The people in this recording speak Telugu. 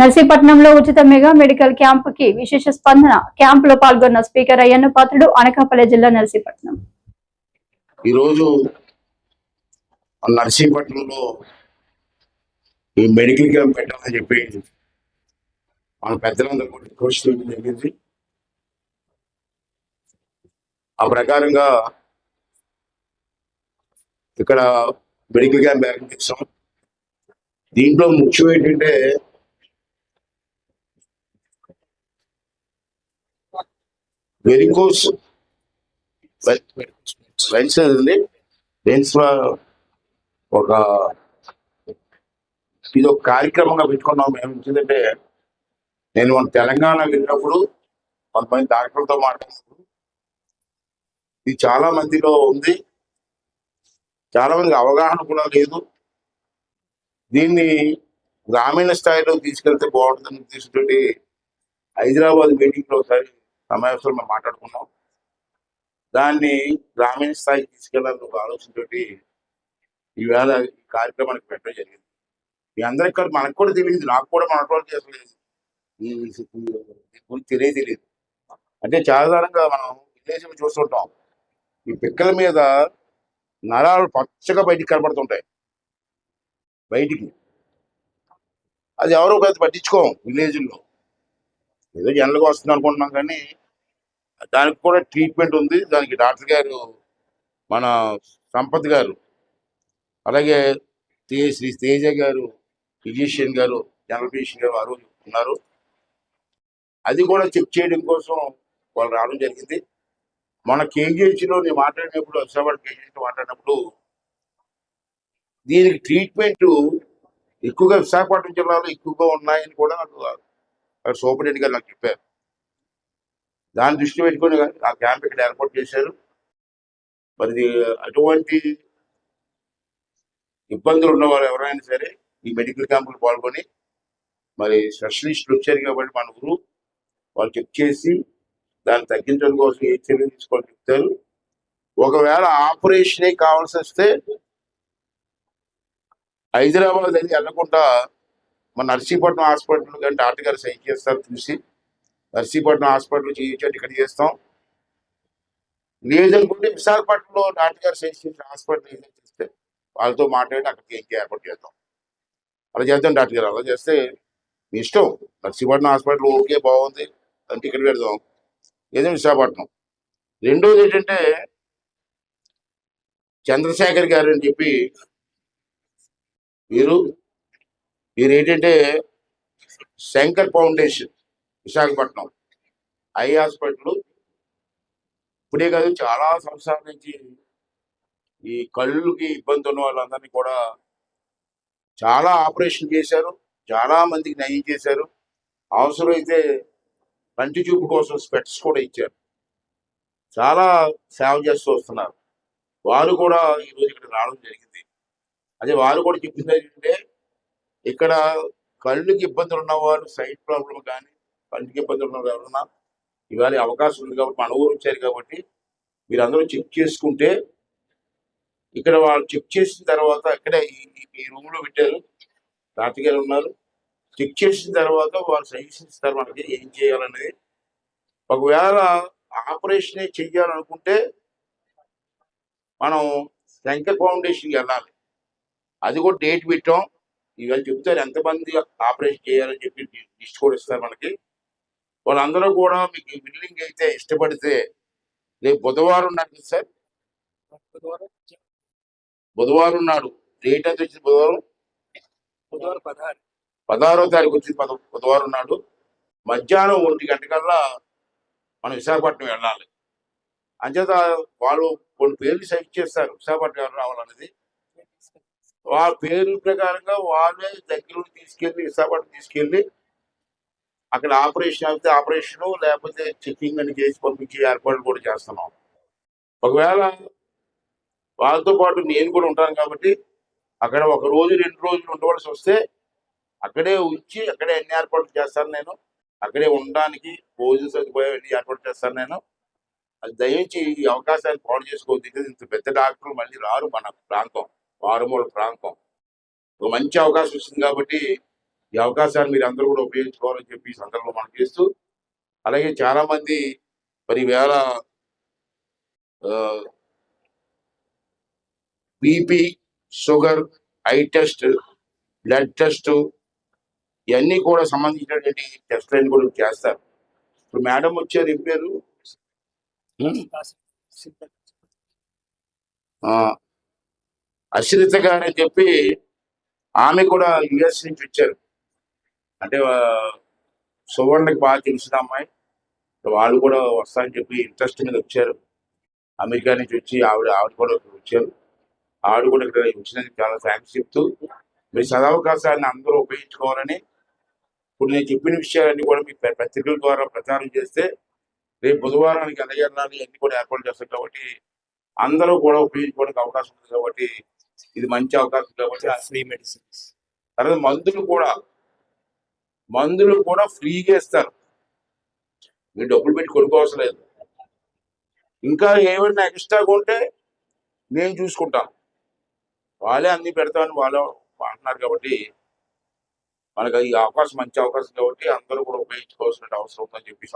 నర్సీపట్నంలో ఉచిత మెగా మెడికల్ క్యాంప్కి విశేష స్పందన. క్యాంప్లో పాల్గొన్న స్పీకర్ అయ్యన్న పాత్రుడు అనకాపల్లి జిల్లా నర్సీపట్నం. ఈరోజు మన నర్సీపట్నంలో ఈ మెడికల్ క్యాంప్ పెట్టాలని చెప్పి మన పెద్దలందరూ కృషి చేయడం జరిగింది. ఆ ప్రకారంగా ఇక్కడ మెడికల్ క్యాంప్ ఏర్పడిస్తాం దీంట్లో ముఖ్యం ఏంటంటే వెరికోస్ వెన్స్ ఉంది వెన్స్ ఒక ఇది ఒక కార్యక్రమంగా పెట్టుకున్నాం మేము. ఎందుకంటే నేను మన తెలంగాణ వెళ్ళినప్పుడు కొంతమంది డాక్టర్లతో మాట్లాడినప్పుడు ఇది చాలా మందిలో ఉంది. చాలా మందికి అవగాహన కూడా లేదు. దీన్ని గ్రామీణ స్థాయిలో తీసుకెళ్తే బాగుంటుందని ఉద్దేశంతో హైదరాబాద్ మీటింగ్లో ఒకసారి సమావేశంలో మేము మాట్లాడుకున్నాం. దాన్ని గ్రామీణ స్థాయికి తీసుకెళ్ళాలని ఒక ఆలోచనతోటి ఈవేళ ఈ కార్యక్రమానికి పెట్టడం జరిగింది. మీ అందరికి కూడా మనకు కూడా తెలియదు నాకు కూడా మన వాళ్ళు చేసలేదు గురించి తెలియదు తెలియదు. అంటే సాధారణంగా మనం విదేశం చూస్తుంటాం. ఈ పిక్కల మీద నరాలు పచ్చగా బయటికి కనబడుతుంటాయి బయటికి. అది ఎవరో పెద్ద పట్టించుకోం విలేజ్లో. ఏదో జనలుగా వస్తుంది అనుకుంటున్నాం కానీ దానికి కూడా ట్రీట్మెంట్ ఉంది. దానికి డాక్టర్ గారు మన సంపత్ గారు అలాగే తే శ్రీ తేజ గారు ఫిజిషియన్ గారు జనరల్ ఫిజిషియన్ గారు వారు ఉన్నారు. అది కూడా చెక్ చేయడం కోసం వాళ్ళు రావడం జరిగింది. మన కేజీహెచ్లో నేను మాట్లాడినప్పుడు హైదరాబాద్ కేజీహెచ్లో మాట్లాడినప్పుడు దీనికి ట్రీట్మెంట్ ఎక్కువగా విశాఖపట్నం జిల్లాలో ఎక్కువగా ఉన్నాయని కూడా నాకు సూపరింటెండెంట్ గారు నాకు చెప్పారు. దాన్ని దృష్టి పెట్టుకొని ఆ క్యాంప్ ఇక్కడ ఏర్పాటు చేశారు. మరి అటువంటి ఇబ్బందులు ఉన్నవారు ఎవరైనా సరే ఈ మెడికల్ క్యాంపులు పాల్గొని మరి స్పెషలిస్టులు వచ్చారు కాబట్టి మన గురువు వాళ్ళు చెక్ చేసి దాన్ని తగ్గించడం కోసం ఏ చర్యలు తీసుకోవాలని చెప్తారు. ఒకవేళ ఆపరేషనే కావాల్సి వస్తే హైదరాబాద్ అది వెళ్ళకుండా మన నర్సీపట్నం హాస్పిటల్ కంటే ఆటగారు సైన్ చేస్తారు చూసి నర్సీపట్నం హాస్పిటల్ చేయించండి ఇక్కడ చేస్తాం. లేదనుకుంటే విశాఖపట్నంలో డాక్టర్ గారు చేసిన హాస్పిటల్ ఏదైనా చేస్తే వాళ్ళతో మాట్లాడి అక్కడికి ఇంకే ఏర్పాటు చేద్దాం. అలా చేద్దాం డాక్టర్ గారు అలా చేస్తే మీ ఇష్టం. నర్సీపట్నం హాస్పిటల్ ఓకే బాగుంది. అంటే ఇక్కడ పెడదాం. ఏదో విశాఖపట్నం. రెండోది ఏంటంటే చంద్రశేఖర్ గారు అని చెప్పి వీరు వీరు ఏంటంటే Shankar foundation. Visakhapatnam. Eye hospital. ఇప్పుడే కాదు చాలా సంవత్సరాల నుంచి ఈ కళ్ళుకి ఇబ్బంది ఉన్న వాళ్ళందరినీ కూడా చాలా ఆపరేషన్ చేశారు. చాలా మందికి నయం చేశారు. అవసరమైతే కంటి చూపు కోసం స్పెట్స్ కూడా ఇచ్చారు. చాలా సేవ చేస్తూ వస్తున్నారు. వారు కూడా ఈరోజు ఇక్కడ రావడం జరిగింది. అదే వారు కూడా చెప్పింది ఏంటంటే ఇక్కడ కళ్ళుకి ఇబ్బందులు ఉన్నవారు సైట్ ప్రాబ్లం కానీ కంటికి ఇబ్బందులు ఉన్న ఎవరన్నా ఇవాళ అవకాశం ఉంది కాబట్టి మన ఊరు వచ్చారు కాబట్టి మీరందరూ చెక్ చేసుకుంటే ఇక్కడ వాళ్ళు చెక్ చేసిన తర్వాత ఇక్కడే ఈ రూమ్లో రూమ్లో పెట్టారు. తాతగారు ఉన్నారు. చెక్ చేసిన తర్వాత వాళ్ళు సజెషన్ ఇస్తారు మనకి ఏం చేయాలనేది. ఒకవేళ ఆపరేషన్ చెయ్యాలనుకుంటే మనం శంకర్ ఫౌండేషన్కి వెళ్ళాలి. అది కూడా డేట్ పెట్టాం. ఇవాళ చెప్తారు ఎంతమంది ఆపరేషన్ చేయాలని చెప్పి లిస్ట్ కూడా ఇస్తారు మనకి. వాళ్ళందరూ కూడా మీకు బిల్డింగ్ అయితే ఇష్టపడితే రేపు బుధవారం నాడు సార్? బుధవారం నాడు డేట్ ఎంత వచ్చింది బుధవారం? బుధవారం పదహారు. తారీఖు వచ్చింది పద బుధవారం నాడు మధ్యాహ్నం ఒంటి గంటకల్లా మనం విశాఖపట్నం వెళ్ళాలి. అంచేత వాళ్ళు కొన్ని పేర్లు సెలెక్ట్ చేస్తారు. విశాఖపట్నం రావాలనేది. వాళ్ళ పేరు ప్రకారంగా వాళ్ళే దగ్గర తీసుకెళ్ళి విశాఖపట్నం తీసుకెళ్ళి అక్కడ ఆపరేషన్ అయితే ఆపరేషన్ లేకపోతే చెకింగ్ అని చేసి పంపించే ఏర్పాట్లు కూడా చేస్తున్నాం. ఒకవేళ వాళ్ళతో పాటు నేను కూడా ఉంటాను కాబట్టి అక్కడ ఒక రోజు రెండు రోజులు ఉండవలసి వస్తే అక్కడే ఉంచి అక్కడే అన్ని ఏర్పాట్లు చేస్తాను నేను అక్కడే ఉండడానికి భోజన సదుపాయం అన్ని ఏర్పాటు చేస్తాను నేను. అది దయించి ఈ అవకాశాన్ని పాడు చేసుకోవద్దు. ఇంత పెద్ద డాక్టర్లు మళ్ళీ రారు మన ప్రాంతం వారుమూల ప్రాంతం. ఒక మంచి అవకాశం వచ్చింది కాబట్టి ఈ అవకాశాన్ని మీరు అందరూ కూడా ఉపయోగించుకోవాలని చెప్పి ఈ సందర్భంలో మనం చేస్తూ అలాగే చాలా మంది మరి వేళ BP sugar eye test blood test ఇవన్నీ కూడా సంబంధించినటువంటి టెస్ట్లన్నీ కూడా చేస్తారు. ఇప్పుడు మేడం వచ్చారు ఏం పేరు? ఆ, అశ్రిత గారు అని చెప్పి ఆమె కూడా యుఎస్ నుంచి వచ్చారు. అంటే సువర్ణకి బాగా తెలిసిన అమ్మాయి? వాళ్ళు కూడా వస్తారని చెప్పి ఇంట్రెస్ట్ మీద వచ్చారు. అమెరికా నుంచి వచ్చి ఆవిడ ఆవిడ కూడా వచ్చారు. ఆవిడ కూడా ఇక్కడ వచ్చినందుకు చాలా థ్యాంక్స్ చెప్తూ మీ సదవకాశాన్ని అందరూ ఉపయోగించుకోవాలని ఇప్పుడు నేను చెప్పిన విషయాలన్నీ కూడా మీ పత్రికల ద్వారా ప్రచారం చేస్తే రేపు బుధవారానికి ఎలగెళ్ళాలి అన్ని కూడా ఏర్పాటు చేస్తారు కాబట్టి అందరూ కూడా ఉపయోగించుకోవడానికి అవకాశం ఉంది కాబట్టి ఇది మంచి అవకాశం కాబట్టి ఫ్రీ మెడిసిన్స్ తర్వాత మందులు కూడా మందులు కూడా ఫ్రీగా ఇస్తారు. మీరు డబ్బులు పెట్టి కొనుక్కోవసరం లేదు. ఇంకా ఏమైనా ఎక్స్ట్రా ఉంటే నేను చూసుకుంటాను వాళ్ళే అన్ని పెడతామని వాళ్ళు అంటున్నారు కాబట్టి మనకు ఈ అవకాశం మంచి అవకాశం కాబట్టి అందరూ కూడా ఉపయోగించుకోవాల్సిన అవసరం ఉందని చెప్పి ఈ